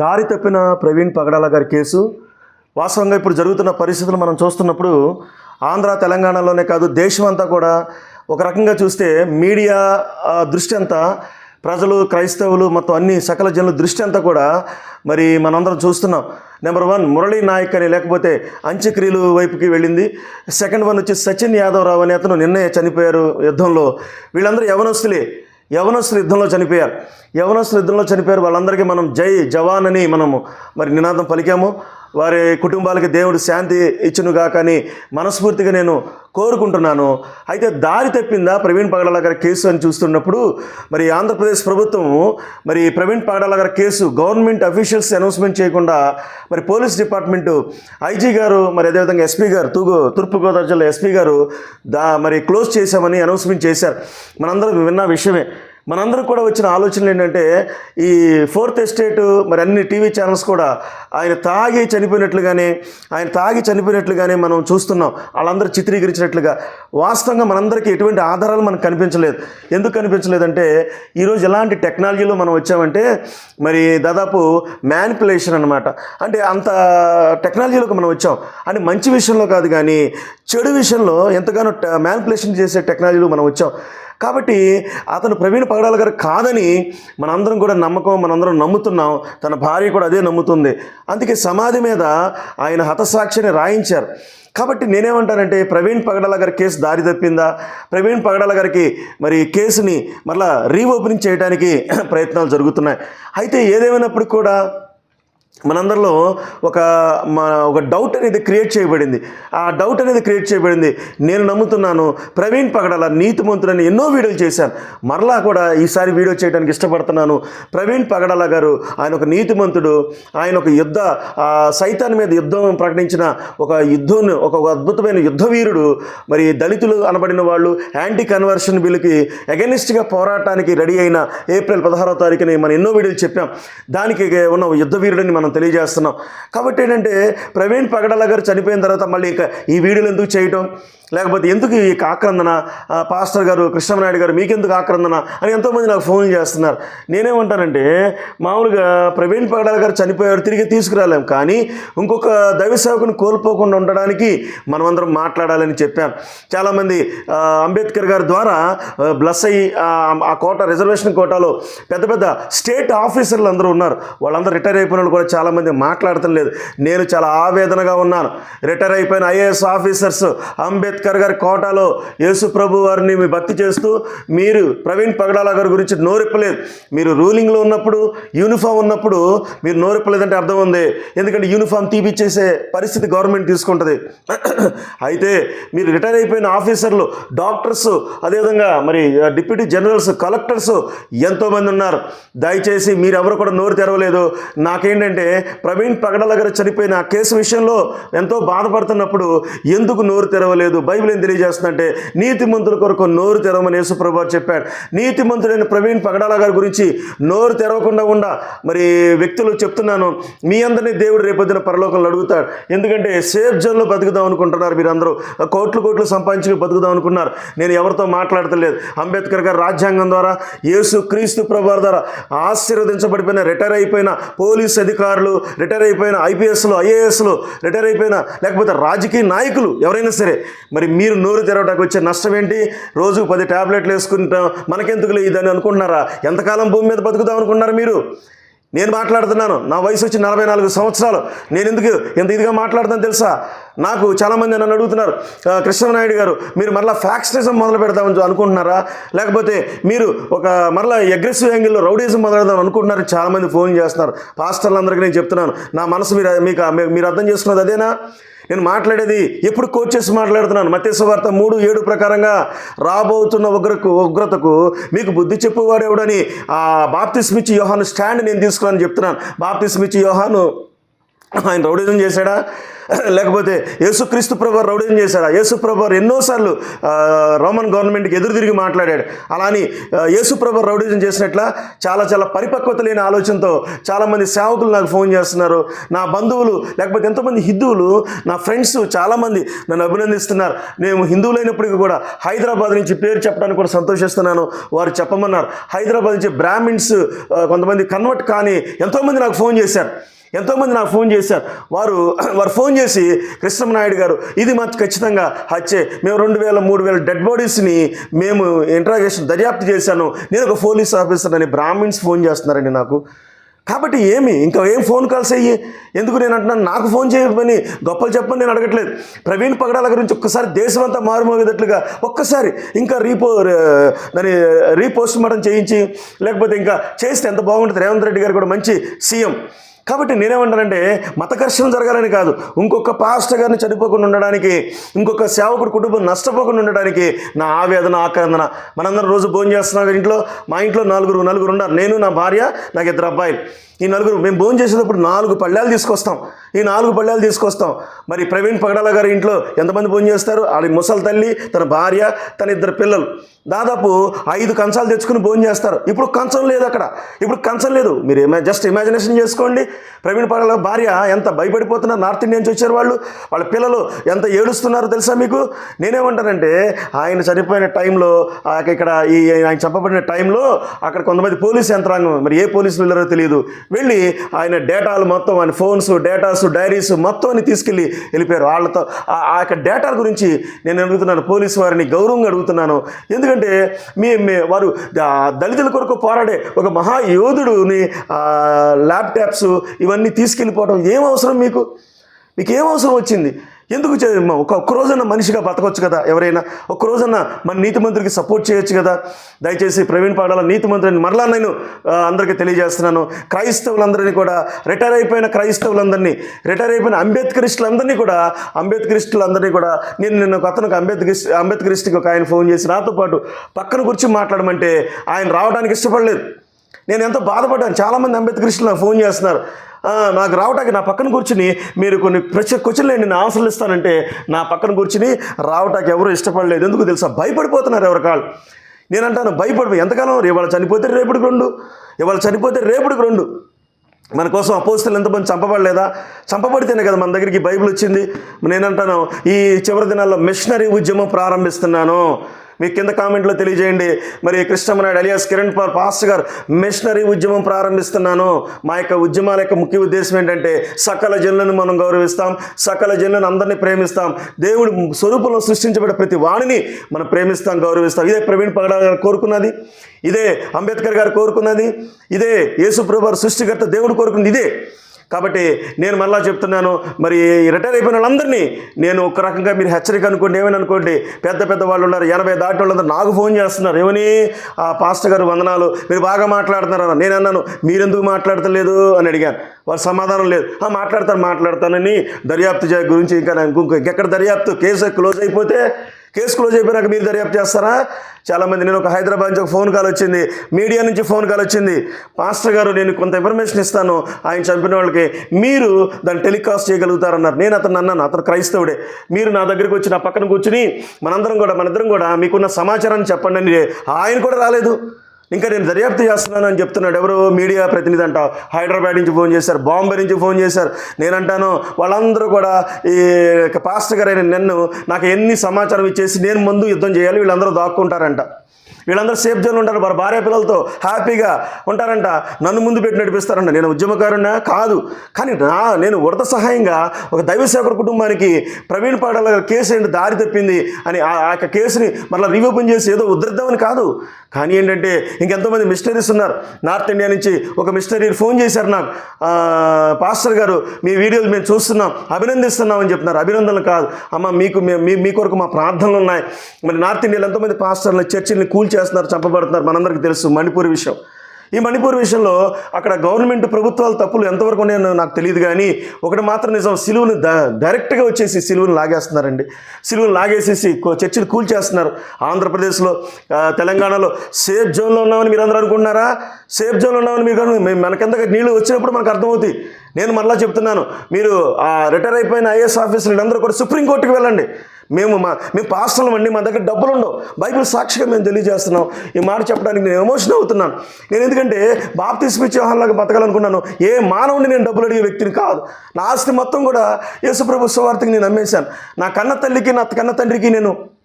దారి తప్పిన ప్రవీణ్ పగడాల గారి కేసు. వాస్తవంగా ఇప్పుడు జరుగుతున్న పరిస్థితులు మనం చూస్తున్నప్పుడు ఆంధ్ర తెలంగాణలోనే కాదు దేశం అంతా కూడా ఒక రకంగా చూస్తే మీడియా దృష్టి అంతా ప్రజలు క్రైస్తవులు మొత్తం అన్ని సకల జనుల దృష్టి అంతా కూడా మరి మనందరం చూస్తున్నాం. నెంబర్ వన్ మురళీ నాయక్ అని లేకపోతే అంత్యక్రియలు వైపుకి వెళ్ళింది. సెకండ్ వన్ వచ్చి సచిన్ యాదవ్ రావు అనే అతను నిన్నే చనిపోయారు యుద్ధంలో. వీళ్ళందరూ యవనస్తులే. యవనస్తులు యుద్ధంలో చనిపోయారు. యవనస్తులు యుద్ధంలో చనిపోయారు. వాళ్ళందరికీ మనం జై జవాన్ అని మనము మరి నినాదం పలికాము. వారి కుటుంబాలకి దేవుడు శాంతి ఇచ్చునుగా కానీ మనస్ఫూర్తిగా నేను కోరుకుంటున్నాను. అయితే దారి తప్పిందా ప్రవీణ్ పగడాల గారి కేసు అని చూస్తున్నప్పుడు మరి ఆంధ్రప్రదేశ్ ప్రభుత్వం మరి ప్రవీణ్ పగడాల గారి కేసు గవర్నమెంట్ అఫీషియల్స్ అనౌన్స్మెంట్ చేయకుండా మరి పోలీస్ డిపార్ట్మెంటు ఐజీ గారు మరి అదేవిధంగా ఎస్పీ గారు తూగు తూర్పుగోదావరి జిల్లా ఎస్పీ గారు దా మరి క్లోజ్ చేశామని అనౌన్స్మెంట్ చేశారు. మనందరం విన్న విషయమే. మనందరం కూడా వచ్చిన ఆలోచనలు ఏంటంటే ఈ ఫోర్త్ ఎస్టేట్ మరి అన్ని టీవీ ఛానల్స్ కూడా ఆయన తాగి చనిపోయినట్లుగానే ఆయన తాగి చనిపోయినట్లుగానే మనం చూస్తున్నాం. వాళ్ళందరూ చిత్రీకరించినట్లుగా. వాస్తవంగా మనందరికీ ఎటువంటి ఆధారాలు మనకు కనిపించలేదు. ఎందుకు కనిపించలేదంటే ఈరోజు ఎలాంటి టెక్నాలజీలో మనం వచ్చామంటే మరి దాదాపు మ్యానిపులేషన్ అనమాట అంటే అంత టెక్నాలజీలోకి మనం వచ్చాం. అంటే మంచి విషయంలో కాదు కానీ చెడు విషయంలో ఎంతగానో మ్యానిపులేషన్ చేసే టెక్నాలజీలో మనం వచ్చాం. కాబట్టి అతను ప్రవీణ్ పగడాల గారు కాదని మనందరం కూడా నమ్మకం మనందరం నమ్ముతున్నాం. తన భార్య కూడా అదే నమ్ముతుంది. అందుకే సమాధి మీద ఆయన హతసాక్షిని రాయించారు. కాబట్టి నేనేమంటానంటే ప్రవీణ్ పగడాల గారి కేసు దారి తప్పిందా? ప్రవీణ్ పగడాల గారికి మరి కేసుని మరలా రీఓపెనింగ్ చేయడానికి ప్రయత్నాలు జరుగుతున్నాయి. అయితే ఏదేమైనప్పుడు కూడా మనందరిలో ఒక మన ఒక డౌట్ అనేది క్రియేట్ చేయబడింది. ఆ డౌట్ అనేది క్రియేట్ చేయబడింది. నేను నమ్ముతున్నాను ప్రవీణ్ పగడాల నీతిమంతుడని ఎన్నో వీడియోలు చేశాను మరలా కూడా ఈసారి వీడియో చేయడానికి ఇష్టపడుతున్నాను. ప్రవీణ్ పగడాల గారు ఆయన ఒక నీతిమంతుడు ఆయన ఒక యుద్ధ సైతాన్ని మీద యుద్ధం ప్రకటించిన ఒక యుద్ధం ఒక అద్భుతమైన యుద్ధ వీరుడు. మరి దళితులు అనబడిన వాళ్ళు యాంటీ కన్వర్షన్ బిల్లుకి అగెనిస్ట్గా పోరాటానికి రెడీ అయిన ఏప్రిల్ పదహారో తారీఖుని మనం ఎన్నో వీడియోలు చెప్పాం. దానికి ఉన్న యుద్ధ వీరుడిని మనం తెలియజేస్తున్నాం. కాబట్టి ఏంటంటే ప్రవీణ్ పగడాల గారు చనిపోయిన తర్వాత మళ్ళీ ఇంకా ఈ వీడియోలు ఎందుకు చేయటం? లేకపోతే ఎందుకు ఈ ఆక్రందన? పాస్టర్ గారు కృష్ణనాయుడు గారు మీకెందుకు ఆక్రందన? అని ఎంతోమంది నాకు ఫోన్ చేస్తున్నారు. నేనేమంటానంటే మామూలుగా ప్రవీణ్ పగడాల గారు చనిపోయారు తిరిగి తీసుకురాలేం. కానీ ఇంకొక దైవ సేవకుని కోల్పోకుండా ఉండడానికి మనమందరం మాట్లాడాలని చెప్పాను. చాలామంది అంబేద్కర్ గారి ద్వారా బ్లస్ అయ్యి ఆ, ఆ కోట రిజర్వేషన్ కోటాలో పెద్ద పెద్ద స్టేట్ ఆఫీసర్లు అందరూ ఉన్నారు. వాళ్ళందరూ రిటైర్ అయిపోయిన వాళ్ళు కూడా చాలామంది మాట్లాడటం లేదు. నేను చాలా ఆవేదనగా ఉన్నాను. రిటైర్ అయిపోయిన ఐఏఎస్ ఆఫీసర్స్ అంబేద్కర్ గారి కోటాలో యేసు ప్రభు వారిని మీ భక్తి చేస్తూ మీరు ప్రవీణ్ పగడాల గారి గురించి నోరెప్పలేదు. మీరు రూలింగ్లో ఉన్నప్పుడు యూనిఫామ్ ఉన్నప్పుడు మీరు నోరెప్పలేదంటే అర్థం ఉంది. ఎందుకంటే యూనిఫామ్ తీపిచ్చేసే పరిస్థితి గవర్నమెంట్ తీసుకుంటుంది. అయితే మీరు రిటైర్ అయిపోయిన ఆఫీసర్లు డాక్టర్స్ అదేవిధంగా మరి డిప్యూటీ జనరల్స్ కలెక్టర్స్ ఎంతోమంది ఉన్నారు. దయచేసి మీరు ఎవరు కూడా నోరు తెరవలేదు. నాకేంటంటే ప్రవీణ్ పగడాల గారు చనిపోయిన ఆ కేసు విషయంలో ఎంతో బాధపడుతున్నప్పుడు ఎందుకు నోరు తెరవలేదు? బైబిల్ ఏం తెలియజేస్తుందంటే నీతిమంతుల కొరకు నోరు తెరవమని యేసుప్రభు చెప్పాడు నీతిమంతుడైన ప్రవీణ్ పగడాల గారి గురించి నోరు తెరవకుండా ఉండా. మరి వ్యక్తులు చెప్తున్నాను మీ అందరినీ దేవుడు రేపొద్దున పరలోకంలో అడుగుతాడు. ఎందుకంటే సేఫ్ జోన్లో బతుకుదాం అనుకుంటున్నారు మీరందరూ. కోట్లు కోట్లు సంపాదించుకుని బతుకుదాం అనుకున్నారు. నేను ఎవరితో మాట్లాడతలేదు. అంబేద్కర్ గారు రాజ్యాంగం ద్వారా యేసు క్రీస్తు ప్రభు ద్వారా ఆశీర్వదించబడిపోయిన రిటైర్ అయిపోయిన పోలీస్ అధికారులు రిటైర్ అయిపోయిన ఐపీఎస్లు ఐఏఎస్లు రిటైర్ అయిపోయిన లేకపోతే రాజకీయ నాయకులు ఎవరైనా సరే మరి మీరు నోరు తెరవడానికి వచ్చే నష్టం ఏంటి? రోజు పది ట్యాబ్లెట్లు వేసుకుంటాం మనకెందుకు ఇదని అనుకుంటున్నారా? ఎంతకాలం భూమి మీద బతుకుదాం అనుకుంటున్నారు మీరు? నేను మాట్లాడుతున్నాను. నా వయసు వచ్చి నలభై నాలుగు సంవత్సరాలు. నేను ఎందుకు ఎంత ఇదిగా మాట్లాడుతాను తెలుసా? నాకు చాలామంది నన్ను అడుగుతున్నారు కృష్ణనాయుడు గారు మీరు మరలా ఫ్యాక్షనిజం మొదలు పెడదామని అనుకుంటున్నారా? లేకపోతే మీరు ఒక మరలా అగ్రెసివ్ యాంగిల్లో రౌడీజం మొదలెడదాం అనుకుంటున్నారు చాలామంది ఫోన్ చేస్తున్నారు. పాస్టర్లందరికీ నేను చెప్తున్నాను నా మనసు మీరు మీకు మీరు అర్థం చేసుకున్నది అదేనా? నేను మాట్లాడేది ఎప్పుడు కోచ్ చేసి మాట్లాడుతున్నాను. మత్స్యవార్త మూడు ఏడు ప్రకారంగా రాబోతున్న ఉగ్రకు ఉగ్రతకు మీకు బుద్ధి చెప్పువాడు ఎవడని ఆ బాప్తిస్మిచ్చి యోహాను స్టాండ్ నేను తీసుకున్నాను చెప్తున్నాను. బాప్తిస్మిచ్చి యోహాను ఆయన రౌడీజం చేశాడా? లేకపోతే యేసుక్రీస్తు ప్రభు రౌడీజం చేశాడా? యేసు ప్రభు ఎన్నోసార్లు రోమన్ గవర్నమెంట్కి ఎదురు తిరిగి మాట్లాడాడు. అలా అని యేసు ప్రభు రౌడీజం చేసినట్ల చాలా చాలా పరిపక్వత లేని ఆలోచనతో చాలామంది సేవకులు నాకు ఫోన్ చేస్తున్నారు. నా బంధువులు లేకపోతే ఎంతోమంది హిందువులు నా ఫ్రెండ్స్ చాలామంది నన్ను అభినందిస్తున్నారు. నేను హిందువులైనప్పటికీ కూడా హైదరాబాద్ నుంచి పేరు చెప్పడానికి కూడా సంతోషిస్తున్నాను. వారు చెప్పమన్నారు. హైదరాబాద్ నుంచి బ్రాహ్మిన్స్ కొంతమంది కన్వర్ట్ కానీ ఎంతోమంది నాకు ఫోన్ చేశారు. ఎంతోమంది నాకు ఫోన్ చేశారు. వారు వారు ఫోన్ చేసి కృష్ణమనాయుడు గారు ఇది మాకు ఖచ్చితంగా హత్యే. మేము రెండు వేల మూడు వేల డెడ్ బాడీస్ని మేము ఇంట్రాగేషన్ దర్యాప్తు చేశాను. నేను ఒక పోలీస్ ఆఫీసర్ అని బ్రాహ్మిన్స్ ఫోన్ చేస్తున్నారండి నాకు. కాబట్టి ఏమి ఇంకా ఏం ఫోన్ కాల్స్ అయ్యి? ఎందుకు నేను అంటున్నాను? నాకు ఫోన్ చేయమని గొప్పలు చెప్పని నేను అడగట్లేదు. ప్రవీణ్ పగడాల గురించి ఒక్కసారి దేశం అంతా మారుమోగేటట్లుగా ఒక్కసారి ఇంకా రీపో దాని రీపోస్ట్ మార్టం చేయించి లేకపోతే ఇంకా చేస్తే ఎంత బాగుంటుంది? రేవంత్ రెడ్డి గారు కూడా మంచి సీఎం. కాబట్టి నేనేమంటానంటే మత ఘర్షణ జరగాలని కాదు. ఇంకొక పాస్టర్ గారిని చనిపోకుండా ఉండడానికి ఇంకొక సేవకుడు కుటుంబం నష్టపోకుండా ఉండడానికి నా ఆవేదన ఆక్రందన. మనందరం రోజు భోజనం చేస్తున్నాం ఇంట్లో? మా ఇంట్లో నలుగురు నలుగురు ఉన్నారు. నేను నా భార్య నాకు ఇద్దరు అబ్బాయిలు. ఈ నలుగురు మేము భోజనం చేసేటప్పుడు నాలుగు పళ్ళాలు తీసుకొస్తాం. ఈ నాలుగు పళ్ళాలు తీసుకొస్తాం. మరి ప్రవీణ్ పగడాల గారి ఇంట్లో ఎంతమంది భోజనం చేస్తారు? ఆడి ముసలి తల్లి తన భార్య తన ఇద్దరు పిల్లలు. దాదాపు ఐదు కంచాలు తెచ్చుకుని భోజనం చేస్తారు. ఇప్పుడు కంచం లేదు అక్కడ. ఇప్పుడు కంచం లేదు. మీరు జస్ట్ ఇమాజినేషన్ చేసుకోండి. ప్రవీణ్ పగల భార్య ఎంత భయపడిపోతున్నారు నార్త్ ఇండియా నుంచి వచ్చారు వాళ్ళు. వాళ్ళ పిల్లలు ఎంత ఏడుస్తున్నారో తెలుసా మీకు? నేనేమంటానంటే ఆయన చనిపోయిన టైంలో ఆ ఇక్కడ ఈ ఆయన చంపబడిన టైంలో అక్కడ కొంతమంది పోలీస్ యంత్రాంగం మరి ఏ పోలీసులు వెళ్ళారో తెలియదు. వెళ్ళి ఆయన డేటాలు మొత్తం ఆయన ఫోన్స్ డేటాస్ డైరీస్ మొత్తం అని తీసుకెళ్ళి వెళ్ళిపోయారు. వాళ్ళతో ఆ- యొక్క డేటా గురించి నేను అడుగుతున్నాను పోలీసు వారిని గౌరవంగా అడుగుతున్నాను. ఎందుకంటే మీ వారు దళితుల కొరకు పోరాడే ఒక మహాయోధుడుని ల్యాప్టాప్స్ ఇవన్నీ తీసుకెళ్ళిపోవడం ఏం అవసరం మీకు? మీకు ఏం అవసరం వచ్చింది? ఎందుకు ఒక ఒక్కరోజన్న మనిషిగా బతకొచ్చు కదా ఎవరైనా? ఒక్కరోజన్న మన నీతి మంత్రికి సపోర్ట్ చేయొచ్చు కదా? దయచేసి ప్రవీణ్ పాడాల నీతి మంత్రిని మరలా నేను అందరికీ తెలియజేస్తున్నాను. క్రైస్తవులందరినీ కూడా రిటైర్ అయిపోయిన క్రైస్తవులందరినీ రిటైర్ అయిపోయిన అంబేద్కరిస్టులందరినీ కూడా అంబేద్కరిస్టులందరినీ కూడా నేను నిన్న ఒక అతనికి అంబేద్కరిస్ట్ అంబేద్కరిస్ట్కి ఒక ఆయన ఫోన్ చేసి నాతో పాటు పక్కన కూర్చొని మాట్లాడమంటే ఆయన రావడానికి ఇష్టపడలేదు. నేను ఎంతో బాధపడ్డాను. చాలామంది అంబేద్కరిస్టులు నాకు ఫోన్ చేస్తున్నారు. నాకు రావటానికి నా పక్కన కూర్చుని మీరు కొన్ని ప్రశ్న క్వశ్చన్లు నేను ఆన్సర్లు ఇస్తానంటే నా పక్కన కూర్చుని రావటానికి ఎవరు ఇష్టపడలేదు. ఎందుకు తెలుసా? భయపడిపోతున్నారు ఎవరి కాళ్ళు. నేను అంటాను భయపడి ఎంతకాలం? ఇవాళ చనిపోతే రేపటికి రెండు. ఇవాళ చనిపోతే రేపటికి రెండు. మన కోసం అపోస్తులు ఎంతమంది చంపబడలేదా? చంపబడితేనే కదా మన దగ్గరికి బైబిల్ వచ్చింది. నేనంటాను ఈ చివరి దినాల్లో మిషనరీ ఉద్యమం ప్రారంభిస్తున్నాను. మీ కింద కామెంట్లో తెలియజేయండి. మరి Krishnama Naidu alias Kiran Paul pastor గారు మిషనరీ ఉద్యమం ప్రారంభిస్తున్నాను. మా యొక్క ఉద్యమాల యొక్క ముఖ్య ఉద్దేశం ఏంటంటే సకల జనులను మనం గౌరవిస్తాం. సకల జనులను అందరినీ ప్రేమిస్తాం. దేవుడు స్వరూపంలో సృష్టించబడే ప్రతి వాణిని మనం ప్రేమిస్తాం గౌరవిస్తాం. ఇదే ప్రవీణ్ పగడాల గారు కోరుకున్నది. ఇదే అంబేద్కర్ గారు కోరుకున్నది. ఇదే యేసుప్రభు సృష్టికర్త దేవుడు కోరుకున్నది. ఇదే కాబట్టి నేను మళ్ళా చెప్తున్నాను మరి రిటైర్ అయిపోయిన వాళ్ళందరినీ నేను ఒక రకంగా మీరు హెచ్చరిక అనుకోండి ఏమని అనుకోండి? పెద్ద పెద్ద వాళ్ళు ఉన్నారు ఎనభై దాటి వాళ్ళందరూ నాకు ఫోన్ చేస్తున్నారు. ఏమని? ఆ పాస్టర్ గారు వందనాలు. మీరు బాగా మాట్లాడుతున్నారు నేను అన్నాను మీరెందుకు మాట్లాడతలేదు? అని అడిగాను. వారు సమాధానం లేదు. మాట్లాడతాను మాట్లాడతానని దర్యాప్తు గురించి ఇంకా నాకు ఇంకో దర్యాప్తు? కేసు క్లోజ్ అయిపోతే కేసు క్లోజ్ అయిపోయినాక మీరు దర్యాప్తు చేస్తారా? చాలామంది నేను ఒక హైదరాబాద్ నుంచి ఒక ఫోన్ కాల్ వచ్చింది మీడియా నుంచి ఫోన్ కాల్ వచ్చింది. పాస్టర్ గారు నేను కొంత ఇన్ఫర్మేషన్ ఇస్తాను. ఆయన చంపిన వాళ్ళకి మీరు దాన్ని టెలికాస్ట్ చేయగలుగుతారన్నారు. నేను అతను అన్నాను అతను క్రైస్తవుడే. మీరు నా దగ్గరికి వచ్చి నా పక్కన కూర్చుని మనందరం కూడా మనిద్దరం కూడా మీకున్న సమాచారాన్ని చెప్పండి అని. ఆయన కూడా రాలేదు. ఇంకా నేను దర్యాప్తు చేస్తున్నాను అని చెప్తున్నాడు ఎవరు మీడియా ప్రతినిధి అంట. హైదరాబాద్ నుంచి ఫోన్ చేశారు బాంబే నుంచి ఫోన్ చేశారు. నేనంటాను వాళ్ళందరూ కూడా ఈ పాస్టర్ గారైన నన్ను నాకు ఎన్ని సమాచారం ఇచ్చేసి నేను ముందు యుద్ధం చేయాలి వీళ్ళందరూ దాక్కుంటారంట. వీళ్ళందరూ సేఫ్ జోన్ ఉంటారు. వారి భార్య పిల్లలతో హ్యాపీగా ఉంటారంట. నన్ను ముందు పెట్టి నడిపిస్తారంట. నేను ఉద్యమకారున్నా కాదు. కానీ నా నేను వరద సహాయంగా ఒక దైవ కుటుంబానికి ప్రవీణ్ పాడల కేసు ఏంటి? దారి తప్పింది అని ఆ యొక్క కేసుని మళ్ళీ రీఓపెన్ చేసి ఏదో ఉద్ధరిద్దామని కాదు. కానీ ఏంటంటే ఇంకెంతోమంది మిషనరీస్ ఉన్నారు. నార్త్ ఇండియా నుంచి ఒక మిషనరీ ఫోన్ చేశారు నాకు. పాస్టర్ గారు మీ వీడియోలు మేము చూస్తున్నాం. అభినందిస్తున్నాం అని చెప్తున్నారు. అభినందనలు కాదు. అమ్మ మీకు మీ మీ కొరకు మా ప్రార్థనలు ఉన్నాయి. మరి నార్త్ ఇండియాలో ఎంతోమంది పాస్టర్లు చర్చిల్ని కూల్ చేస్తున్నారు చంపబడుతున్నారు మనందరికీ తెలుసు మణిపూర్ విషయం. ఈ మణిపూర్ విషయంలో అక్కడ గవర్నమెంట్ ప్రభుత్వాల తప్పులు ఎంతవరకు ఉన్నాయో నాకు తెలియదు కానీ ఒకటి మాత్రం నిజం సిలువుని డైరెక్ట్గా వచ్చేసి సిలువుని లాగేస్తున్నారండి. సిలువుని లాగేసేసి చర్చిలు కూల్చేస్తున్నారు ఆంధ్రప్రదేశ్లో తెలంగాణలో సేఫ్ జోన్లో ఉన్నామని మీరు అందరూ అనుకుంటున్నారా? సేఫ్ జోన్లో ఉన్నామని మీరు మన మేము నీళ్ళు వచ్చినప్పుడు మనకు అర్థమవుతాయి. నేను మరలా చెప్తున్నాను మీరు ఆ రిటైర్ అయిపోయిన ఐఏఎస్ ఆఫీసర్లు అందరూ కూడా సుప్రీంకోర్టుకి వెళ్ళండి. మేము మా మేము పాస్టర్లం అండి మా దగ్గర డబ్బులు ఉండవు బైబిల్ సాక్షిగా మేము తెలియజేస్తున్నాం. ఈ మాట చెప్పడానికి నేను ఎమోషన్ అవుతున్నాను. నేను ఎందుకంటే బాప్తీస్ వ్యవహారంలాగా బతకాలనుకున్నాను. ఏ మానవుని నేను డబ్బులు అడిగే వ్యక్తిని కాదు. నా ఆస్తి మొత్తం కూడా యేసుప్రభు సువార్తకి నేను అమ్మేశాను. నా కన్న తల్లికి నా కన్న తండ్రికి నేను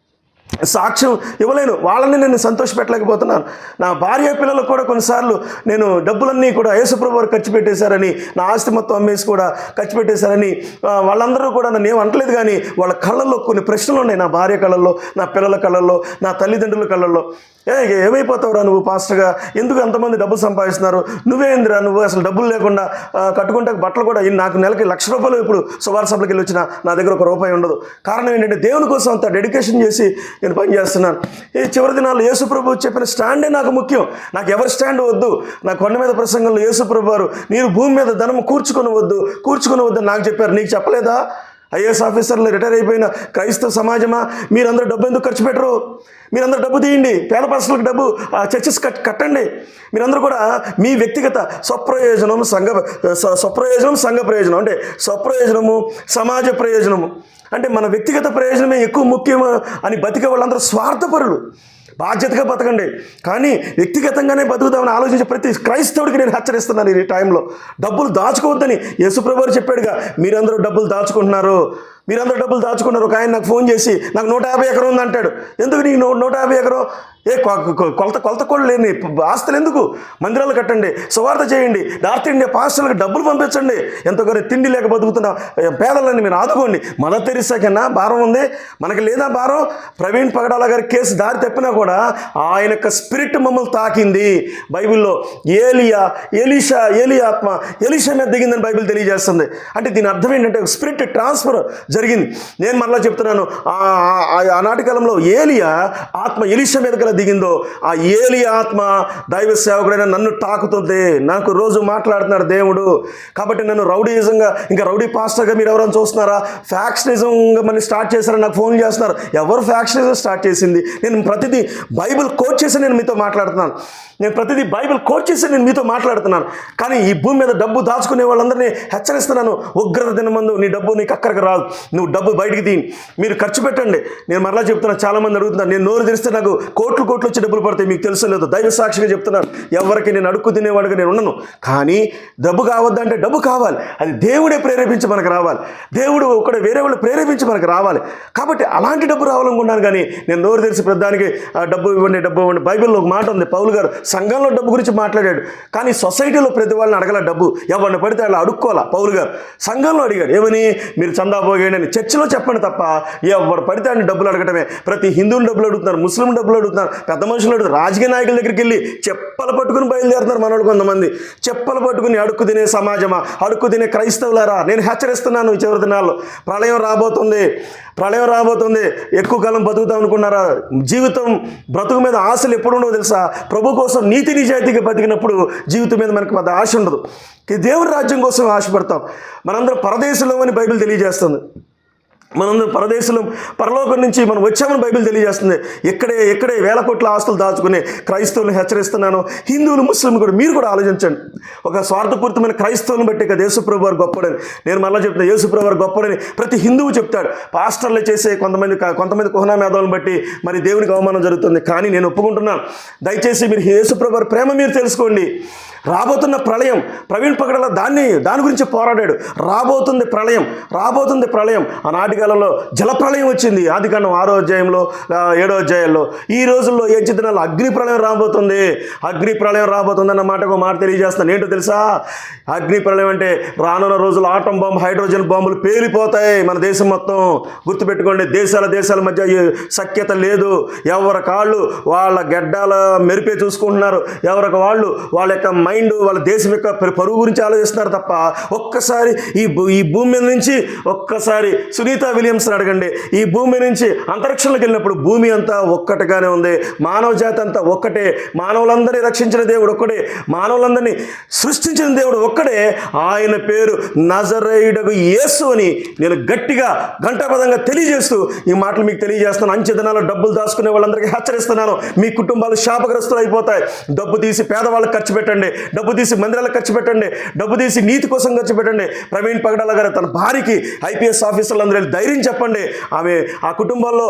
సాక్ష్యం ఇవ్వలేను. వాళ్ళని నేను సంతోషపెట్టలేకపోతున్నాను. నా భార్య పిల్లలకు కూడా కొన్నిసార్లు నేను డబ్బులన్నీ కూడా యేసుప్రభు వారు ఖర్చు పెట్టేశారని నా ఆస్తి మొత్తం అమ్మేసి కూడా ఖర్చు పెట్టేశారని వాళ్ళందరూ కూడా నన్ను ఏం అంటలేదు కానీ వాళ్ళ కళ్ళల్లో కొన్ని ప్రశ్నలు ఉన్నాయి నా భార్య కళ్ళల్లో నా పిల్లల కళ్ళల్లో నా తల్లిదండ్రుల కళ్ళల్లో. ఏమైపోతావురా నువ్వు పాస్టర్గా? ఎందుకు అంతమంది డబ్బులు సంపాదిస్తున్నారు? నువ్వేందిరా నువ్వు? అసలు డబ్బులు లేకుండా కట్టుకుంటే బట్టలు కూడా నాకు నెలకి లక్ష రూపాయలు ఇప్పుడు సువార సభలకు వెళ్ళి వచ్చిన నా దగ్గర ఒక రూపాయి ఉండదు. కారణం ఏంటంటే దేవుని కోసం అంత డెడికేషన్ చేసి నేను పనిచేస్తున్నాను ఈ చివరి దినాల్లో యేసుప్రభు చెప్పిన స్టాండే నాకు ముఖ్యం. నాకు ఎవరి స్టాండ్ వద్దు. నా కొండ మీద ప్రసంగంలో యేసుప్రభు వారు మీరు భూమి మీద ధనం కూర్చుకొని వద్దు. కూర్చుకొని వద్దని నాకు చెప్పారు. నీకు చెప్పలేదా? ఐఏఎస్ ఆఫీసర్లు రిటైర్ అయిపోయిన క్రైస్తవ సమాజమా? మీరందరూ డబ్బు ఎందుకు ఖర్చు పెట్టరు? మీరందరూ డబ్బు తీయండి. పేద పర్సనలకు డబ్బు ఆ చర్చెస్ కట్ కట్టండి. మీరందరూ కూడా మీ వ్యక్తిగత స్వప్రయోజనం సంఘ స్వప్రయోజనం సంఘ ప్రయోజనం అంటే స్వప్రయోజనము సమాజ ప్రయోజనము. అంటే మన వ్యక్తిగత ప్రయోజనమే ఎక్కువ ముఖ్యం అని బతికే వాళ్ళందరూ స్వార్థపరులు. బాధ్యతగా బతకండి. కానీ వ్యక్తిగతంగానే బతుకుదామని ఆలోచించే ప్రతి క్రైస్తవుడికి నేను హెచ్చరిస్తున్నాను ఈ టైంలో. డబ్బులు దాచుకోవద్దని యేసుప్రభు వారు చెప్పాడుగా మీరందరూ డబ్బులు దాచుకుంటున్నారు. మీరందరూ డబ్బులు దాచుకున్నారు. ఒక ఆయన నాకు ఫోన్ చేసి నాకు నూట యాభై ఎకరం ఉంది అంటాడు ఎందుకు నీకు నూ- నూట యాభై ఎకరం? ఏ కొలత కొలత కూడా లేని ఆస్తులు ఎందుకు? మందిరాలు కట్టండి సువార్త చేయండి నార్త్ ఇండియా పాస్టర్లకు డబ్బులు పంపించండి. ఎంతో తిండి లేక బతుకుతున్న పేదలని మీరు ఆదుకోండి. మదర్ తెరిసా కన్నా భారం ఉంది. మనకి లేదా భారం? ప్రవీణ్ పగడాల గారి కేసు దారి తప్పినా కూడా ఆయన యొక్క స్పిరిట్ మమ్మల్ని తాకింది. బైబిల్లో ఏలియా ఎలీషా ఏలి ఆత్మ ఎలీషా మీద దిగిందని బైబిల్ తెలియజేస్తుంది. అంటే దీని అర్థం ఏంటంటే స్పిరిట్ ట్రాన్స్ఫర్ జరిగింది. నేను మరలా చెప్తున్నాను ఆ- ఆనాటి కాలంలో ఏలియా ఆత్మ ఎలిష మీద గల దిగిందో ఆ ఏలి ఆత్మ దైవ సేవకుడైన నన్ను తాకుతుంది. నాకు రోజు మాట్లాడుతున్నాడు దేవుడు. కాబట్టి నన్ను రౌడీజంగా ఇంకా రౌడీ పాస్టర్గా మీరు ఎవరైనా చూస్తున్నారా? ఫ్యాక్షనిజంగా మళ్ళీ స్టార్ట్ చేశారని నాకు ఫోన్ చేస్తున్నారు. ఎవరు ఫ్యాక్షనిజం స్టార్ట్ చేసింది? నేను ప్రతిదీ బైబిల్ కోట్ చేసి నేను మీతో మాట్లాడుతున్నాను. నేను ప్రతిదీ బైబిల్ కోట్ చేసి నేను మీతో మాట్లాడుతున్నాను. కానీ ఈ భూమి మీద డబ్బు దాచుకునే వాళ్ళందరినీ హెచ్చరిస్తున్నాను. ఉగ్రత దినమందు నీ డబ్బు నీకు అక్కడికి రాదు. నువ్వు డబ్బు బయటికి తీ మీరు ఖర్చు పెట్టండి. నేను మరలా చెప్తున్నాను చాలా మంది అడుగుతున్నారు నేను నోరు తెరిస్తే నాకు కోట్లు కోట్లు వచ్చి డబ్బులు పడతాయి మీకు తెలుసు లేదు. దైవ సాక్షిగా చెప్తున్నాను ఎవరికి నేను అడుక్కు తినేవాడుగా నేను ఉన్నాను కానీ డబ్బు కావద్దంటే డబ్బు కావాలి. అది దేవుడే ప్రేరేపించి మనకు రావాలి. దేవుడు ఒకడే వేరే వాళ్ళు ప్రేరేపించి మనకు రావాలి. కాబట్టి అలాంటి డబ్బు రావాలనుకున్నాను కానీ నేను నోరు తెరిచి పెద్దానికి ఆ డబ్బు ఇవ్వండి డబ్బు ఇవ్వండి. బైబిల్లో ఒక మాట ఉంది పౌలు గారు సంఘంలో డబ్బు గురించి మాట్లాడాడు. కానీ సొసైటీలో ప్రతి వాళ్ళని అడగల డబ్బు. ఎవరిని పడితే అలా అడుక్కోవాలా? పౌలు గారు సంఘంలో అడిగాడు ఏమని? మీరు చందా నేను చర్చిలో చెప్పండి తప్ప ఎవరు పడితే అని డబ్బులు అడగటమే. ప్రతి హిందువులు డబ్బులు అడుగుతున్నారు ముస్లిం డబ్బులు అడుగుతున్నారు పెద్ద మనుషులు అడుగుతారు రాజకీయ నాయకుల దగ్గరికి వెళ్ళి చెప్పలు పట్టుకుని బయలుదేరుతున్నారు మనోడు కొంతమంది. చెప్పలు పట్టుకుని అడుక్కు తినే సమాజమా? అడుక్కు తినే క్రైస్తవులారా? నేను హెచ్చరిస్తున్నాను చివరి దినాల్లో. ప్రళయం రాబోతుంది. ప్రళయం రాబోతుంది. ఎక్కువ కాలం బతుకుతాం అనుకున్నారా? జీవితం బ్రతుకు మీద ఆశలు ఎప్పుడు ఉండవు తెలుసా? ప్రభు కోసం నీతి నిజాయితీగా బతికినప్పుడు జీవితం మీద మనకు పెద్ద ఆశ ఉండదు. దేవుడి దేవుని రాజ్యం కోసం ఆశపడతాం. మనందరం పరదేశంలో అని బైబిల్ తెలియజేస్తుంది. మనందరం పరదేశంలో పరలోకం నుంచి మనం వచ్చామని బైబిల్ తెలియజేస్తుంది. ఎక్కడే ఎక్కడే వేల కోట్ల ఆస్తులు దాచుకునే క్రైస్తవులను హెచ్చరిస్తున్నాను. హిందువులు ముస్లింలు కూడా మీరు కూడా ఆలోచించండి. ఒక స్వార్థపూరితమైన క్రైస్తవులను బట్టి ఇక యేసుప్రభు వారు గొప్పడని నేను మళ్ళీ చెప్తున్నా యేసుప్రభు వారు గొప్పడని ప్రతి హిందువు చెప్తాడు. పాస్టర్లు చేసే కొంతమంది కొంతమంది కుహనా మేధావులను బట్టి మరి దేవునికి అవమానం జరుగుతుంది. కానీ నేను ఒప్పుకుంటున్నాను. దయచేసి మీరు యేసుప్రభు వారి ప్రేమ మీరు తెలుసుకోండి. రాబోతున్న ప్రళయం. ప్రవీణ్ పగడల దాన్ని దాని గురించి పోరాడాడు. రాబోతుంది ప్రళయం రాబోతుంది ప్రళయం. ఆనాటి కాలంలో జల ప్రళయం వచ్చింది. ఆది కాండం ఆరో అధ్యాయంలో ఏడో అధ్యాయంలో. ఈ రోజుల్లో ఏ చిత్రాలు అగ్ని ప్రళయం రాబోతుంది. అగ్ని ప్రళయం రాబోతుంది అన్న మాటకు ఒక మాట తెలియజేస్తాను ఏంటో తెలుసా? అగ్ని ప్రళయం అంటే రానున్న రోజుల్లో ఆటం బాంబు హైడ్రోజన్ బాంబులు పేలిపోతాయి. మన దేశం మొత్తం గుర్తుపెట్టుకోండి. దేశాల దేశాల మధ్య సఖ్యత లేదు. ఎవరి కాళ్ళు వాళ్ళ గడ్డాల మెరిపే చూసుకుంటున్నారు. ఎవరికి వాళ్ళు వాళ్ళ యొక్క మై మైండ్ వాళ్ళ దేశం యొక్క పరువు గురించి ఆలోచిస్తున్నారు తప్ప ఒక్కసారి ఈ భూ- ఈ భూమి మీద నుంచి ఒక్కసారి సునీత విలియమ్స్ అడగండి. ఈ భూమి నుంచి అంతరిక్షంలోకి వెళ్ళినప్పుడు భూమి అంతా ఒక్కటిగానే ఉంది. మానవ జాతి అంతా ఒక్కటే. మానవులందరినీ రక్షించిన దేవుడు ఒక్కడే. మానవులందరినీ సృష్టించిన దేవుడు ఒక్కడే. ఆయన పేరు నజరైడగు యేసు అని నేను గట్టిగా ఘంటాపదంగా తెలియజేస్తూ ఈ మాటలు మీకు తెలియజేస్తాను అంచెదనాలు డబ్బులు దాచుకునే వాళ్ళందరికీ హెచ్చరిస్తున్నాను. మీ కుటుంబాలు శాపగ్రస్తులు అయిపోతాయి. డబ్బు తీసి పేదవాళ్ళకి ఖర్చు పెట్టండి. డబ్బు తీసి మందిరాలకు ఖర్చు పెట్టండి. డబ్బు తీసి నీతి కోసం ఖర్చు పెట్టండి. ప్రవీణ్ పగడాల గారు తన భార్యకి ఐపీఎస్ ఆఫీసర్లు అందరూ ధైర్యం చెప్పండి. ఆమె ఆ కుటుంబాల్లో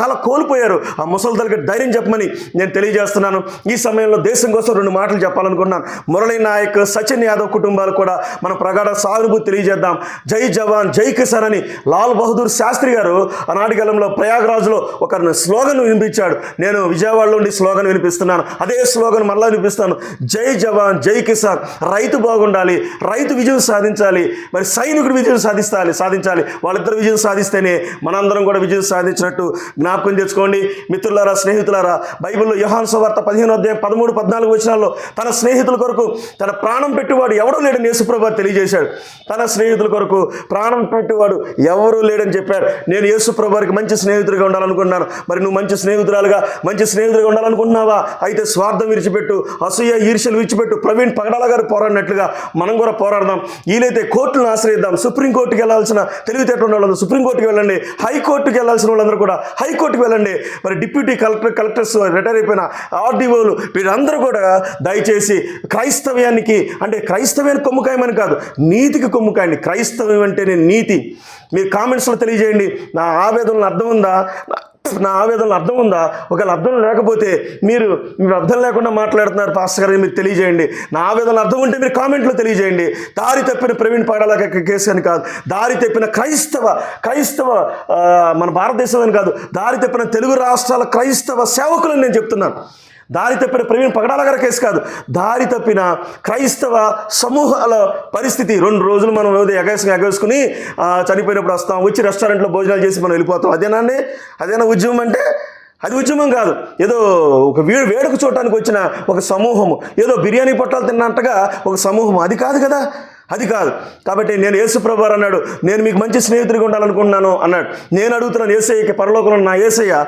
చాలా కోల్పోయారు. ఆ ముసలిదలకి ధైర్యం చెప్పమని నేను తెలియజేస్తున్నాను. ఈ సమయంలో దేశం కోసం రెండు మాటలు చెప్పాలనుకున్నాను మురళీ నాయక్ సచిన్ యాదవ్ కుటుంబాలు కూడా మన ప్రగాఢ సానుభూతి తెలియజేద్దాం. జై జవాన్ జై కిసాన్ అని లాల్ బహదూర్ శాస్త్రి గారు ఆనాటి కాలంలో ప్రయాగ్రాజ్లో ఒక స్లోగన్ వినిపించాడు. నేను విజయవాడలో ఉండి స్లోగన్ వినిపిస్తున్నాను. అదే స్లోగన్ మరలా వినిపిస్తాను. జై జై జవాన్ జై కిసాన్. రైతు బాగుండాలి రైతు విజయం సాధించాలి మరి సైనికుడు విజయం సాధిస్తాలి సాధించాలి. వాళ్ళిద్దరు విజయం సాధిస్తేనే మనందరం కూడా విజయం సాధించినట్టు జ్ఞాపకం తెచ్చుకోండి. మిత్రులారా స్నేహితులారా బైబిల్లో యోహాన్ సువార్త పదిహేను అధ్యాయం పదమూడు పద్నాలుగు వచనాల్లో తన స్నేహితుల కొరకు తన ప్రాణం పెట్టువాడు ఎవడూ లేడని యేసుప్రభు తెలియజేశాడు. తన స్నేహితుల కొరకు ప్రాణం పెట్టేవాడు ఎవరూ లేడని చెప్పాడు. నేను యేసుప్రభుకి మంచి స్నేహితుడిగా ఉండాలనుకుంటున్నాను. మరి నువ్వు మంచి స్నేహితురాలుగా మంచి స్నేహితుడిగా ఉండాలనుకుంటున్నావా? అయితే స్వార్థం విడిచిపెట్టు. అసూయ ఈర్ష్యలు విడిచిపెట్టు. ప్రవీణ్ పగడాల గారు పోరాడినట్లుగా మనం కూడా పోరాడదాం. వీలైతే కోర్టులను ఆశ్రయిద్దాం. సుప్రీంకోర్టుకి వెళ్ళాల్సిన తెలివితేటలు ఉన్న వాళ్ళు సుప్రీంకోర్టుకి వెళ్ళండి. హైకోర్టుకి వెళ్ళాల్సిన వాళ్ళందరూ కూడా హైకోర్టుకి వెళ్ళండి. మరి డిప్యూటీ కలెక్టర్ కలెక్టర్స్ రిటైర్ అయిపోయిన ఆర్డీఓలు వీరందరూ కూడా దయచేసి క్రైస్తవ్యానికి అంటే క్రైస్తవ్యానికి కొమ్ముకాయమని కాదు నీతికి కొమ్ముకాయండి. క్రైస్తవ్యం అంటేనే నీతి. మీరు కామెంట్స్లో తెలియజేయండి. నా ఆవేదనలు అర్థం ఉందా? నా ఆవేదనలు అర్థం ఉందా? ఒకవేళ అర్థం లేకపోతే మీరు మీరు అర్థం లేకుండా మాట్లాడుతున్నారు పాస్టర్ గారు మీరు తెలియజేయండి. నా ఆవేదనలు అర్థం ఉంటే మీరు కామెంట్లో తెలియజేయండి. దారి తప్పిన ప్రవీణ్ పగడాల కేసు అని కాదు. దారి తప్పిన క్రైస్తవ క్రైస్తవ మన భారతదేశం అని కాదు. దారి తప్పిన తెలుగు రాష్ట్రాల క్రైస్తవ సేవకులను నేను చెప్తున్నాను. దారి తప్పిన ప్రవీణ్ పగడాల గారి కేసు కాదు. దారి తప్పిన క్రైస్తవ సమూహాల పరిస్థితి. రెండు రోజులు మనం ఏదో ఎగేసుకుని ఎగేసుకుని చనిపోయినప్పుడు వస్తాం. వచ్చి రెస్టారెంట్లో భోజనాలు చేసి మనం వెళ్ళిపోతాం. అదేనా అండి? అదేనా ఉద్యమం అంటే? అది ఉద్యమం కాదు. ఏదో ఒక వీడు వేడుక చూడటానికి వచ్చిన ఒక సమూహము. ఏదో బిర్యానీ పొట్టాలు తిన్నట్టుగా ఒక సమూహం అది కాదు కదా? అది కాదు. కాబట్టి నేను ఏసు వారు అన్నాడు నేను మీకు మంచి స్నేహితుడిగా ఉండాలనుకుంటున్నాను అన్నాడు. నేను అడుగుతున్నాను ఏసయ్యకి పరలోకంలో ఉన్న నా ఏసయ్య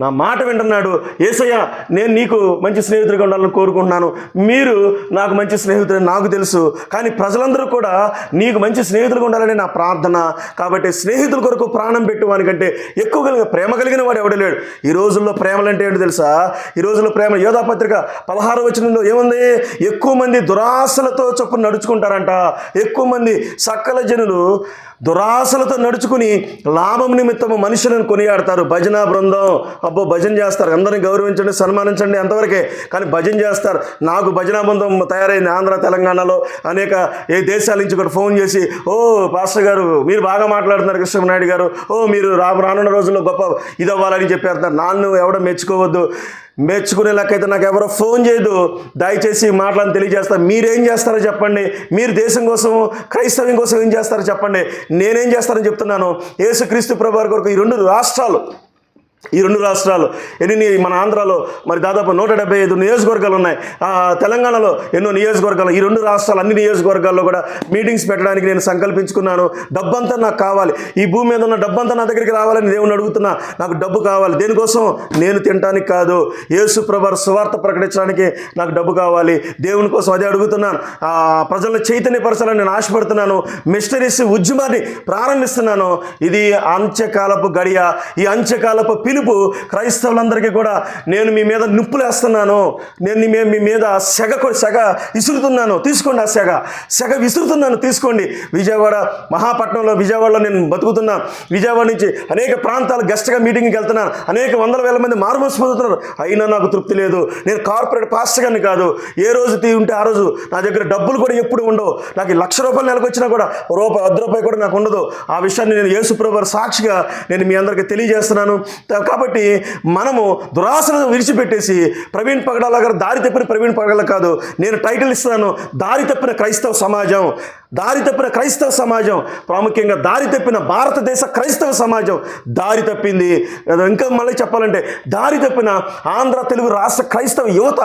నా మాట వింటున్నాడు. ఏసయ్య నేను నీకు మంచి స్నేహితుడిగా ఉండాలని కోరుకుంటున్నాను. మీరు నాకు మంచి స్నేహితుడు నాకు తెలుసు. కానీ ప్రజలందరూ కూడా నీకు మంచి స్నేహితులుగా ఉండాలని నా ప్రార్థన. కాబట్టి స్నేహితుల కొరకు ప్రాణం పెట్టువానికంటే ఎక్కువ కలిగిన ప్రేమ కలిగిన వాడు ఎవడు లేడు. ఈ రోజుల్లో ప్రేమలు అంటే ఏంటో తెలుసా? ఈ రోజుల్లో ప్రేమ యోధాపత్రిక పదహారు వచనంలో ఏముంది? ఎక్కువ మంది దురాశలతో చొప్పున నడుచుకుంటారంట. ఎక్కువ మంది సకల జనులు దురాశలతో నడుచుకుని లాభం నిమిత్తము మనుషులను కొనియాడతారు. భజన బృందం. అబ్బో భజన చేస్తారు. అందరిని గౌరవించండి సన్మానించండి అంతవరకే. కానీ భజన చేస్తారు. నాకు భజన బృందం తయారైంది ఆంధ్ర తెలంగాణలో. అనేక ఏ దేశాల నుంచి కూడా ఫోన్ చేసి ఓ పాస్టర్ గారు మీరు బాగా మాట్లాడుతున్నారు కృష్ణనాయుడు గారు. ఓ మీరు రా రానున్న రోజుల్లో గొప్ప ఇది అవ్వాలని చెప్పారు నాన్ను ఎవడో మెచ్చుకోవద్దు. మెచ్చుకునే లెక్కైతే నాకు ఎవరో ఫోన్ చేయదు దయచేసి మాటలను తెలియజేస్తాను మీరేం చేస్తారో చెప్పండి. మీరు దేశం కోసం క్రైస్తవ్యం కోసం ఏం చేస్తారో చెప్పండి. నేనేం చేస్తానని చెప్తున్నాను. యేసుక్రీస్తు ప్రభు వారి కొరకు ఈ రెండు రాష్ట్రాలు ఈ రెండు రాష్ట్రాలు ఎన్ని మన ఆంధ్రాలో మరి దాదాపు నూట డెబ్బై ఐదు నియోజకవర్గాలు ఉన్నాయి. తెలంగాణలో ఎన్నో నియోజకవర్గాలు ఈ రెండు రాష్ట్రాలు అన్ని నియోజకవర్గాల్లో కూడా మీటింగ్స్ పెట్టడానికి నేను సంకల్పించుకున్నాను. డబ్బంతా నాకు కావాలి. ఈ భూమి మీద ఉన్న డబ్బంతా నా దగ్గరికి రావాలని దేవుని అడుగుతున్నా. నాకు డబ్బు కావాలి. దేనికోసం? నేను తినడానికి కాదు. యేసు ప్రభర్ సువార్త ప్రకటించడానికి నాకు డబ్బు కావాలి. దేవుని కోసం అదే అడుగుతున్నాను. ప్రజలను చైతన్యపరచాలని నేను ఆశపడుతున్నాను. మిస్టరీస్ ఉద్యమాన్ని ప్రారంభిస్తున్నాను. ఇది అంత్యకాలపు గడియ. ఈ అంత్యకాలపు పిలుపు క్రైస్తవులందరికీ కూడా నేను మీ మీద నిప్పులేస్తున్నాను. నేను మీ మీ మీద సెగ సెగ విసురుతున్నాను. తీసుకోండి ఆ సెగ. సెగ విసురుతున్నాను. తీసుకోండి. విజయవాడ మహాపట్నంలో విజయవాడలో నేను బతుకుతున్నా. విజయవాడ నుంచి అనేక ప్రాంతాలు గెస్ట్గా మీటింగ్కి వెళ్తున్నాను. అనేక వందల వేల మంది మార్మల్స్ పొందుతున్నారు అయినా నాకు తృప్తి లేదు. నేను కార్పొరేట్ పాస్టర్గాని కాదు. ఏ రోజు తీ ఉంటే ఆ రోజు నా దగ్గర డబ్బులు కూడా ఎప్పుడు ఉండవు. నాకు లక్ష రూపాయలు నెలకు వచ్చినా కూడా రూపాయి అర్ధ రూపాయి కూడా నాకు ఉండదు. ఆ విషయాన్ని నేను యేసుప్రభు సాక్షిగా నేను మీ అందరికీ తెలియజేస్తున్నాను. త- కాబట్టి మనము దురాశను విడిచిపెట్టేసి ప్రవీణ్ పగడాల గారు దారి తప్పిన ప్రవీణ్ పగడాల కాదు. నేను టైటిల్ ఇస్తాను దారి తప్పిన క్రైస్తవ సమాజం. దారి తప్పిన క్రైస్తవ సమాజం ప్రాముఖ్యంగా దారి తప్పిన భారతదేశ క్రైస్తవ సమాజం దారి తప్పింది. ఇంకా మళ్ళీ చెప్పాలంటే దారి తప్పిన ఆంధ్ర తెలుగు రాష్ట్ర క్రైస్తవ యువత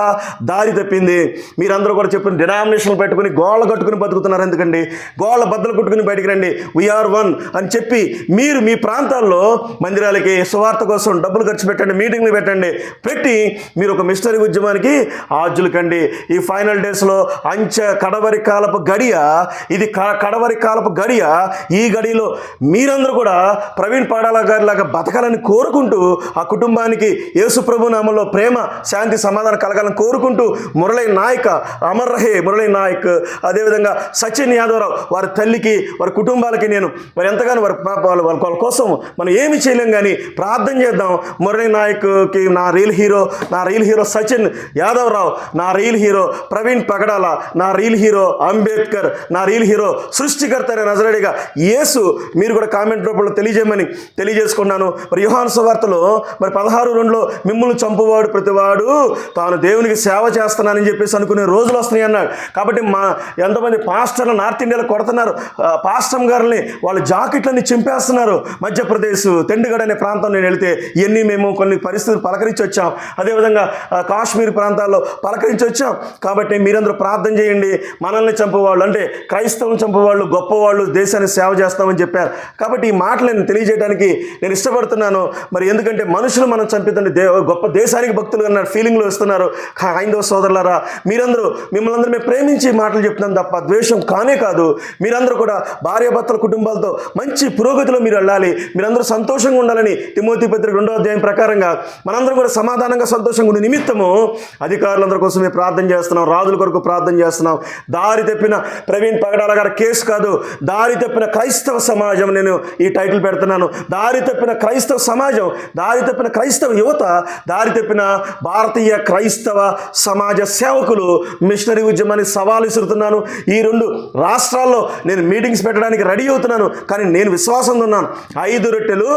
దారి తప్పింది. మీరందరూ కూడా చెప్పిన డినామినేషన్లు పెట్టుకుని గోళ్ళ కట్టుకుని బతుకుతున్నారు ఎందుకండి? గోళ్ళ బద్దలు కొట్టుకుని బయటికి రండి. వీఆర్ వన్ అని చెప్పి మీరు మీ ప్రాంతాల్లో మందిరాలకి సువార్త కోసం డబ్బులు ఖర్చు పెట్టండి మీటింగ్లు పెట్టండి. పెట్టి మీరు ఒక మిషనరీ ఉద్యమానికి ఆజులు కండి. ఈ ఫైనల్ డేస్లో అంచె కడవరి కాలపు గడియ ఇది క- కడవరి కాలపు గడియ. ఈ గడిలో మీరందరూ కూడా ప్రవీణ్ పాడాల గారి లాగా బతకాలని కోరుకుంటూ ఆ కుటుంబానికి యేసు ప్రభు నామంలో ప్రేమ శాంతి సమాధానం కలగాలని కోరుకుంటూ మురళీ నాయక్ అమర్ రహే మురళీ నాయక్ అదేవిధంగా సచిన్ యాదవరావు వారి తల్లికి వారి కుటుంబాలకి నేను మరి ఎంతగానో వారి వాళ్ళ వాళ్ళ కోసం మనం ఏమి చేయలేం కానీ ప్రార్థన చేద్దాం. మురళీ నాయక్కి నా రీల్ హీరో నా రీల్ హీరో సచిన్ యాదవరావు నా రీల్ హీరో ప్రవీణ్ పగడాల నా రీల్ హీరో అంబేద్కర్ నా రీల్ హీరో సృష్టికర్త అయిన నజరడిగా. యేసు మీరు కూడా కామెంట్ రూపంలో తెలియజేయమని తెలియజేసుకున్నాను. మరి యుహాన్ సువార్తలో మరి పదహారు రెండులో మిమ్మల్ని చంపువాడు ప్రతివాడు తాను దేవునికి సేవ చేస్తున్నానని చెప్పేసి అనుకునే రోజులు వస్తున్నాయి అన్నాడు. కాబట్టి మా ఎంతమంది పాస్టర్లు నార్త్ ఇండియాలో కొడుతున్నారు. పాస్టమ్ గారిని వాళ్ళ జాకెట్లని చింపేస్తున్నారు. మధ్యప్రదేశ్ తెండుగడ్ అనే ప్రాంతం నేను వెళితే ఇవన్నీ మేము కొన్ని పరిస్థితులు పలకరించి వచ్చాం. అదేవిధంగా కాశ్మీర్ ప్రాంతాల్లో పలకరించి వచ్చాం. కాబట్టి మీరందరూ ప్రార్థన చేయండి. మనల్ని చంపువాళ్ళు అంటే క్రైస్తవులు చంపేవాళ్ళు గొప్పవాళ్ళు దేశాన్ని సేవ చేస్తామని చెప్పారు. కాబట్టి ఈ మాటలు నేను తెలియజేయడానికి నేను ఇష్టపడుతున్నాను. మరి ఎందుకంటే మనుషులు మనం చంపిద్దని దే గొప్ప దేశానికి భక్తులు అన్న ఫీలింగ్లో ఇస్తున్నారు. హైందవ సోదరులారా మీరందరూ మిమ్మల్ని అందరూ మేము ప్రేమించి మాటలు చెప్తున్నాం తప్ప ద్వేషం కానే కాదు. మీరందరూ కూడా భార్యాభర్తల కుటుంబాలతో మంచి పురోగతిలో మీరు వెళ్ళాలి. మీరందరూ సంతోషంగా ఉండాలని తిమోతి పత్రిక రెండో అధ్యాయం ప్రకారంగా మనందరం కూడా సమాధానంగా సంతోషంగా ఉండే నిమిత్తము అధికారులందరి కోసం మేము ప్రార్థన చేస్తున్నాం. రాజుల కొరకు ప్రార్థన చేస్తున్నాం. దారి తప్పిన ప్రవీణ్ పగడాల గారు కేసు కాదు. దారి తప్పిన క్రైస్తవ సమాజం నేను ఈ టైటిల్ పెడుతున్నాను. దారి తప్పిన క్రైస్తవ సమాజం దారి తప్పిన క్రైస్తవ యువత దారి తప్పిన భారతీయ క్రైస్తవ సమాజ సేవకులు మిషనరీ ఉద్యమాన్ని సవాలు విసురుతున్నాను. ఈ రెండు రాష్ట్రాల్లో నేను మీటింగ్స్ పెట్టడానికి రెడీ అవుతున్నాను. కానీ నేను విశ్వాసంతో ఉన్నాను. ఐదు రొట్టెలు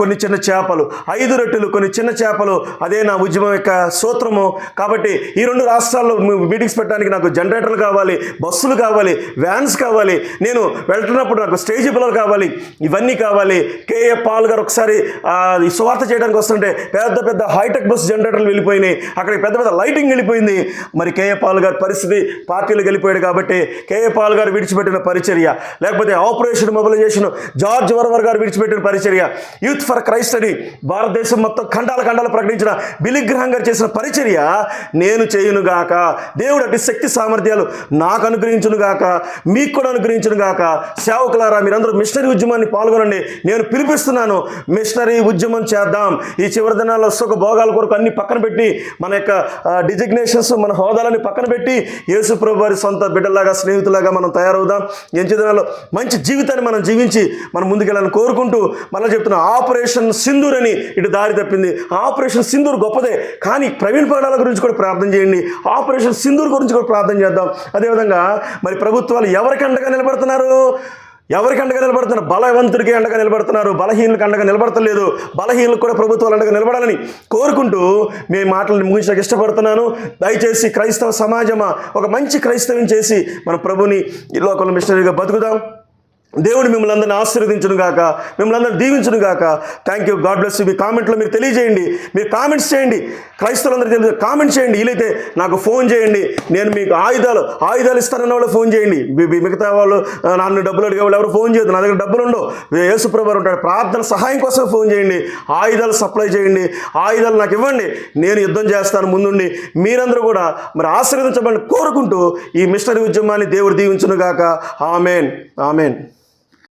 కొన్ని చిన్న చేపలు. ఐదు రొట్టెలు కొన్ని చిన్న చేపలు. అదే నా ఉద్యమం యొక్క సూత్రము. కాబట్టి ఈ రెండు రాష్ట్రాల్లో మీటింగ్స్ పెట్టడానికి నాకు జనరేటర్లు కావాలి బస్సులు కావాలి వ్యాన్స్ కావాలి. నేను వెళ్తున్నప్పుడు నాకు స్టేజ్ పిల్లలు కావాలి. ఇవన్నీ కావాలి. కేఏ పాల్ గారు ఒకసారి సువార్త చేయడానికి వస్తుంటే పెద్ద పెద్ద హైటెక్ బస్ జనరేటర్లు వెళ్ళిపోయినాయి. అక్కడికి పెద్ద పెద్ద లైటింగ్ వెళ్ళిపోయింది. మరి కేఏ పాల్ గారి పరిస్థితి పార్టీలకు వెళ్ళిపోయాడు కాబట్టి కేఏ పాల్ గారు విడిచిపెట్టిన పరిచర్య లేకపోతే ఆపరేషన్ మొబిలైజేషన్ జార్జ్ వర్వర్ గారు విడిచిపెట్టిన పరిచర్య యూత్ ఫర్ క్రైస్ట్ అని భారతదేశం మొత్తం ఖండాల ఖండాలు ప్రకటించిన బిలిగ్రహం గారు చేసిన పరిచర్య నేను చేయునుగాక. దేవుడు అటు శక్తి సామర్థ్యాలు నాకు అనుగ్రహించునుగాక. మీకు కూడా అనుగ్రహించను గాక. సేవకులారా మీరందరూ మిషనరీ ఉద్యమాన్ని పాల్గొనండి. నేను పిలిపిస్తున్నాను మిషనరీ ఉద్యమం చేద్దాం. ఈ చివరి దినాల్లో సుఖ భోగాల కొరకు అన్ని పక్కన పెట్టి మన యొక్క డిజిగ్నేషన్స్ మన హోదాలని పక్కన పెట్టి యేసు ప్రభు వారి సొంత బిడ్డలాగా స్నేహితులాగా మనం తయారవుదాం. ఎంచి దినాల్లో మంచి జీవితాన్ని మనం జీవించి మనం ముందుకెళ్ళాలని కోరుకుంటూ మళ్ళీ చెప్తున్న ఆపరేషన్ సింధూర్ అని ఇటు దారి తప్పింది. ఆపరేషన్ సింధూర్ గొప్పదే కానీ ప్రవీణ్ పగడాల గురించి కూడా ప్రార్థన చేయండి. ఆపరేషన్ సింధూర్ గురించి కూడా ప్రార్థన చేద్దాం. అదేవిధంగా మరి ప్రభుత్వాలు ఎవరికి అండగా నిలబడుతున్నారు? ఎవరికి అండగా నిలబడుతున్నారు? బలవంతుడికి అండగా నిలబడుతున్నారు. బలహీనులకు అండగా నిలబడతలేదు. బలహీనులకు కూడా ప్రభుత్వాలు అండగా నిలబడాలని కోరుకుంటూ మీ మాటలను ముగించడానికి ఇష్టపడుతున్నాను. దయచేసి క్రైస్తవ సమాజమా? ఒక మంచి క్రైస్తవం చేసి మన ప్రభుని ఈ లోకంలో మిషనరీగా బతుకుదాం. దేవుడు మిమ్మల్ని అందరిని ఆశీర్వదించును గాక మిమ్మల్ని అందరిని దీవించును గాక. థ్యాంక్ యూ గాడ్ బ్లెస్ మీ కామెంట్లో మీరు తెలియజేయండి. మీరు కామెంట్స్ చేయండి. క్రైస్తవులందరూ తెలియదు కామెంట్ చేయండి. వీలైతే నాకు ఫోన్ చేయండి. నేను మీకు ఆయుధాలు ఆయుధాలు ఇస్తానన్న వాళ్ళు ఫోన్ చేయండి. మీ- మిగతా వాళ్ళు నన్ను డబ్బులు అడిగే వాళ్ళు ఎవరు ఫోన్ చేయదు నా దగ్గర డబ్బులు ఉండవు. యేసుప్రభు ఉంటాడు. ప్రార్థన సహాయం కోసం ఫోన్ చేయండి. ఆయుధాలు సప్లై చేయండి. ఆయుధాలు నాకు ఇవ్వండి. నేను యుద్ధం చేస్తాను. ముందుండి. మీరందరూ కూడా మరి ఆశీర్వదించమని కోరుకుంటూ ఈ మిషనరీ ఉద్యమాన్ని దేవుడు దీవించును గాక. ఆమెన్. ఆమెన్.